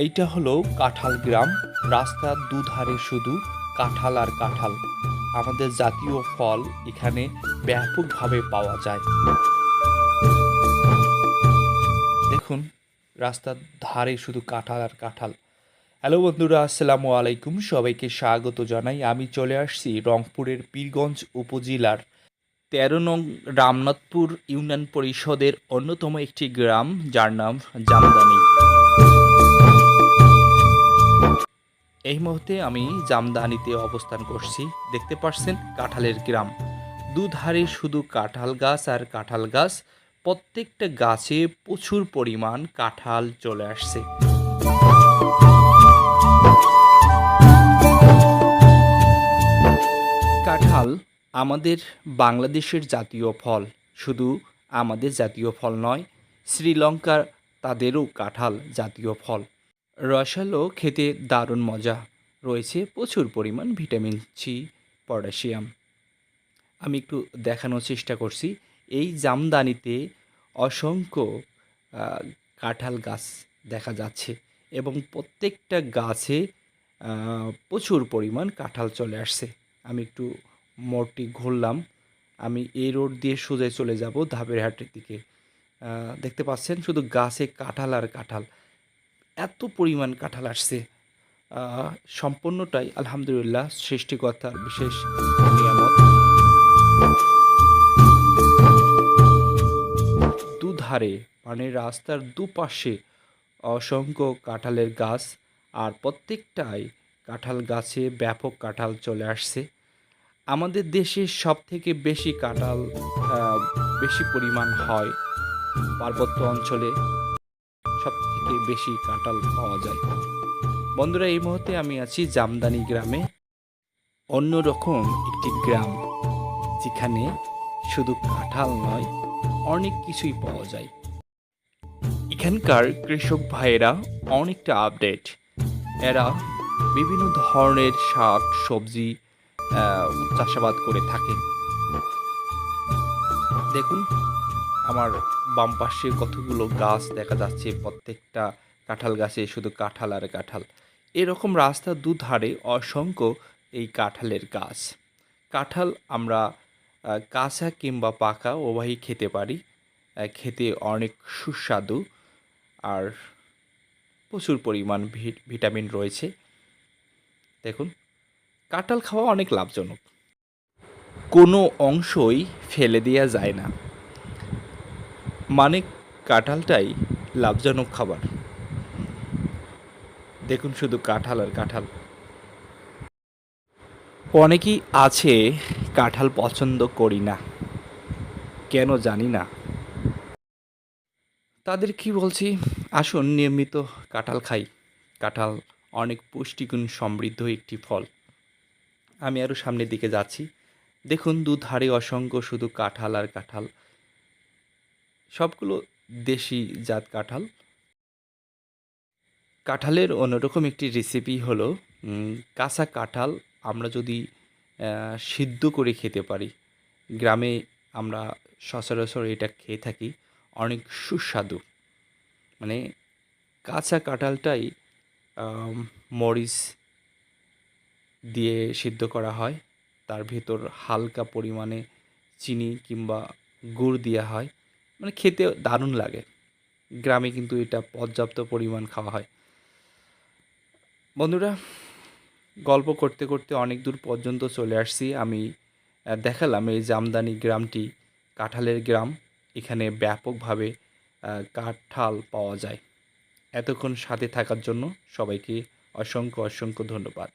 এইটা হলো কাঁঠাল গ্রাম রাস্তার দুধারে শুধু কাঁঠাল আর কাঁঠাল। আমাদের জাতীয় ফল এখানে ব্যাপকভাবে পাওয়া যায়। দেখুন, রাস্তার ধারে শুধু কাঁঠাল আর কাঁঠাল। হ্যালো বন্ধুরা, আসসালামু আলাইকুম। সবাইকে স্বাগত জানাই। আমি চলে আসছি রংপুরের পীরগঞ্জ উপজেলার তেরো নং রামনাথপুর ইউনিয়ন পরিষদের অন্যতম একটি গ্রাম, যার নাম জামদানি। এই মুহূর্তে আমি জামদানিতে অবস্থান করছি। দেখতে পাচ্ছেন কাঁঠালের গ্রাম। দুধারে শুধু কাঁঠাল গাছ আর কাঁঠাল গাছ, প্রত্যেকটা গাছে প্রচুর পরিমাণ কাঁঠাল চলে আসছে। কাঁঠাল আমাদের বাংলাদেশের জাতীয় ফল। শুধু আমাদের জাতীয় ফল নয়, শ্রীলঙ্কার তাদেরও কাঁঠাল জাতীয় ফল। রসালো খেতে দারুণ মজা। রয়েছে প্রচুর পরিমাণ ভিটামিন সি, পটাশিয়াম। আমি একটু দেখানোর চেষ্টা করছি। এই জামদানিতে অসংখ্য কাঁঠাল গাছ দেখা যাচ্ছে এবং প্রত্যেকটা গাছে প্রচুর পরিমাণ কাঁঠাল চলে আসছে। আমি একটু মোড়টি ঘুরলাম। আমি এই রোড দিয়ে সোজা চলে যাব ধাপের হাটের দিকে। দেখতে পাচ্ছেন শুধু গাছে কাঁঠাল আর কাঁঠাল। এত পরিমাণ কাঁঠাল আসছে। সম্পূর্ণটাই আলহামদুলিল্লাহ সৃষ্টিকর্তার বিশেষ নিয়ামত। দুধারে মানে রাস্তার দুপাশে অসংখ্য কাঁঠালের গাছ আর প্রত্যেকটাই কাঁঠাল গাছে ব্যাপক কাঁঠাল চলে আসছে। আমাদের দেশে সব থেকে বেশি কাঁঠাল বেশি পরিমাণ হয় পার্বত্য অঞ্চলে। সব থেকে বেশি কাঁঠাল পাওয়া যায়। বন্ধুরা, এই মুহূর্তে আমি আছি জামদানি গ্রামে। অন্যরকম একটি গ্রাম, যেখানে শুধু কাঁঠাল নয়, অনেক কিছুই পাওয়া যায়। এখানকার কৃষক ভাইয়েরা অনেকটা আপডেট এরা বিভিন্ন ধরনের শাক, সবজি চাষাবাদ করে থাকে। দেখুন আমার বাম পাশে কতগুলো গাছ দেখা যাচ্ছে, প্রত্যেকটা কাঁঠাল গাছে শুধু কাঁঠাল আর কাঁঠাল। এরকম রাস্তার দুধারে অসংখ্য এই কাঁঠালের গাছ। কাঁঠাল আমরা কাঁচা কিংবা পাকা উভয়ই খেতে পারি। খেতে অনেক সুস্বাদু আর প্রচুর পরিমাণ ভিটামিন রয়েছে। দেখুন, কাঁঠাল খাওয়া অনেক লাভজনক। কোনো অংশই ফেলে দেওয়া যায় না। মানে কাঁঠালটাই লাভজনক খাবার। দেখুন শুধু কাঁঠাল আর কাঁঠাল। অনেকেই আছে কাঁঠাল পছন্দ করি না। কেন জানি না। তাদের কি বলছি? আসুন নিয়মিত কাঁঠাল খাই। কাঁঠাল অনেক পুষ্টিগুণ সমৃদ্ধ একটি ফল। আমি আরও সামনের দিকে যাচ্ছি। দেখুন দুধারে অসংখ্য শুধু কাঁঠাল আর কাঁঠাল। সবগুলো দেশি জাত কাঁঠাল। কাঁঠালের অন্যরকম একটি রেসিপি হলো কাঁচা কাঁঠাল আমরা যদি সিদ্ধ করে খেতে পারি। গ্রামে আমরা সচরাচর এটা খেয়ে থাকি, অনেক সুস্বাদু। মানে কাঁচা কাঁঠালটাই মরিচ দিয়ে সিদ্ধ করা হয়। তার ভেতর হালকা পরিমাণে চিনি কিংবা গুড় দেওয়া হয়। মানে খেতে দারুণ লাগে। গ্রামে কিন্তু এটা পর্যাপ্ত পরিমাণ খাওয়া হয়। বন্ধুরা, গল্প করতে করতে অনেক দূর পর্যন্ত চলে আসছি। আমি দেখালাম এই জামদানি গ্রামটি, কাঁঠালের গ্রাম। এখানে ব্যাপকভাবে কাঁঠাল পাওয়া যায়। এতক্ষণ সাথে থাকার জন্য সবাইকে অসংখ্য অসংখ্য ধন্যবাদ।